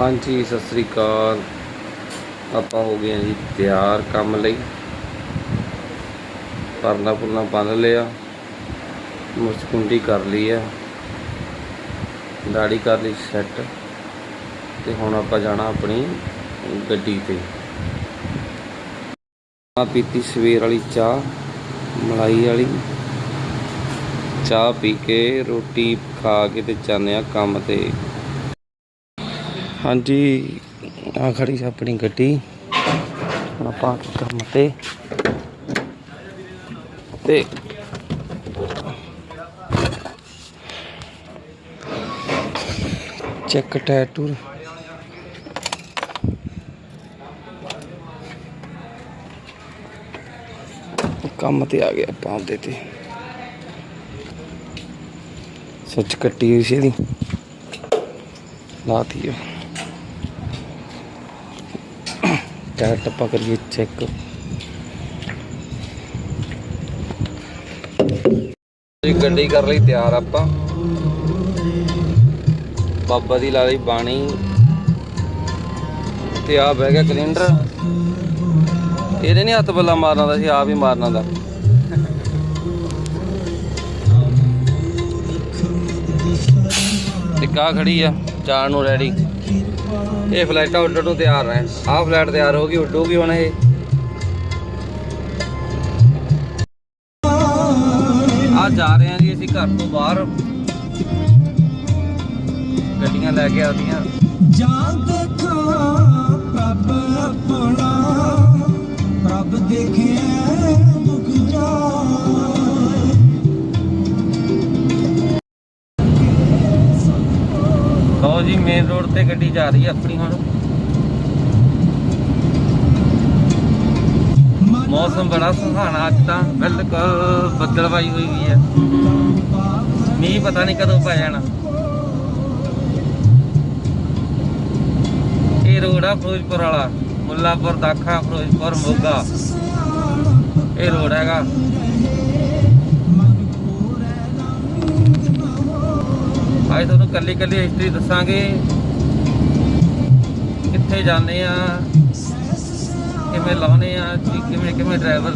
ਹਾਂਜੀ, ਸਤਿ ਸ੍ਰੀ ਅਕਾਲ। ਆਪਾਂ ਹੋ ਗਏ ਜੀ ਤਿਆਰ ਕੰਮ ਲਈ। ਪਰਨਾ ਪੁਰਨਾ ਬੰਨ ਲਿਆ। ਮੁਸਕੁੰਡੀ ਕਰ ਲਈ ਆ ਦਾੜੀ ਕਰ ਲਈ ਸੈੱਟ ਤੇ ਹੁਣ ਆਪਾਂ ਜਾਣਾ ਆਪਣੀ ਗੱਡੀ ਤੇ। ਆ ਪੀਤੀ ਸਵੇਰ ਵਾਲੀ ਚਾਹ, ਮਲਾਈ ਵਾਲੀ। ਚਾਹ ਪੀ ਕੇ ਰੋਟੀ ਖਾ ਕੇ ਤੇ ਜਾਂਦੇ ਆ ਕੰਮ ਤੇ। ਹਾਂਜੀ ਆ ਖੜੀ ਸੀ ਆਪਣੀ ਗੱਡੀ। ਆਪਾਂ ਕੰਮ ਤੇ। ਤੇ ਚੈੱਕ ਟੈਟੂ ਕੰਮ ਤੇ ਆ ਗਿਆ ਆਪਾਂ ਉਹਦੇ ਤੇ। ਸੱਚ ਕੱਟੀ ਹੋਈ ਸੀ ਇਹਦੀ। ਲਾਤੀ ਆ। ਟਾਇਰ ਟੱਪਾ ਕਰੀਏ ਚੈੱਕ ਜੀ, ਗੱਡੀ ਕਰ ਲਈ ਤਿਆਰ ਆਪਾਂ। ਬਾਬਾ ਦੀ ਲਾ ਲਈ ਬਾਣੀ। ਤੇ ਆ ਬਹਿ ਗਿਆ ਕੈਲੰਡਰ। ਇਹਦੇ ਨਹੀਂ ਹੱਥ ਬੱਲਾ ਮਾਰਨਾ ਦਾ ਸੀ, ਆਪ ਹੀ ਮਾਰਨਾ ਦਾ ਤੇ ਖੜੀ ਆ ਚਾਰ ਨੂੰ ਰੈਡੀ ਇਹ ਫਲਾਈਟਾਂ ਉੱਡਣ ਨੂੰ ਤਿਆਰ ਰਹਿ ਆਹ ਫਲੈਟ ਤਿਆਰ ਹੋ ਗਈ, ਉੱਡੂਗੀ ਹੁਣ ਇਹ। ਆ ਜਾ ਰਹੇ ਆ ਜੀ ਅਸੀਂ ਘਰ ਤੋਂ ਬਾਹਰ। ਗੱਡੀਆਂ ਲੈ ਕੇ ਆਉਂਦੀਆਂ ਜਾਂ ਦੇਖਾਂ ਲਓ ਜੀ ਮੇਨ ਰੋਡ ਤੇ ਗੱਡੀ ਜਾ ਰਹੀ ਹੈ ਆਪਣੀ ਹੁਣ। ਮੌਸਮ ਬੜਾ ਸੁਹਾਣਾ ਅੱਜ ਤਾਂ, ਬਿਲਕੁਲ ਬੱਦਲਵਾਈ ਹੋਈ ਵੀ ਹੈ। ਮੀਂਹ ਪਤਾ ਨਹੀਂ ਕਦੋਂ ਪੈ ਜਾਣਾ। ਇਹ ਰੋਡ ਆ ਫਿਰੋਜ਼ਪੁਰ ਵਾਲਾ, ਮੁੱਲਾਪੁਰ, ਦਾਖਾ, ਫਿਰੋਜ਼ਪੁਰ, ਮੋਗਾ। ਇਹ ਰੋਡ ਹੈਗਾ। ਅੱਜ ਤੁਹਾਨੂੰ ਕੱਲੀ ਕੱਲੀ ਹਿਸਟਰੀ ਦੱਸਾਂਗੇ। ਕਿੱਥੇ ਜਾਂਦੇ ਆ, ਕਿਵੇਂ ਲਾਉਨੇ ਆ, ਜੀ ਕਿਵੇਂ ਕਿਵੇਂ ਡਰਾਈਵਰ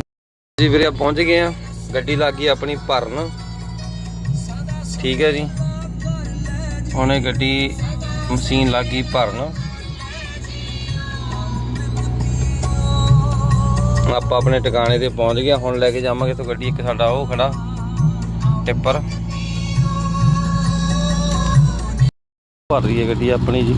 ਜੀ ਵੀਰੇ ਆ ਪਹੁੰਚ ਗਏ ਆ। ਗੱਡੀ ਲੱਗ ਗਈ ਆਪਣੀ ਭਰਨ। ਠੀਕ ਹੈ ਜੀ। ਹੁਣ ਇਹ ਗੱਡੀ ਮਸ਼ੀਨ ਲੱਗ ਗਈ ਭਰਨ। ਆਪਾਂ ਆਪਣੇ ਟਿਕਾਣੇ ਤੇ ਪਹੁੰਚ ਗਏ ਹੁਣ ਲੈ ਕੇ ਜਾਵਾਂਗੇ ਤੋਂ ਗੱਡੀ ਇੱਕ ਸਾਡਾ ਉਹ ਖੜਾ, ਟਿੱਪਰ। ਭਰ ਰਹੀ ਹੈ ਗੱਡੀ ਆਪਣੀ ਜੀ।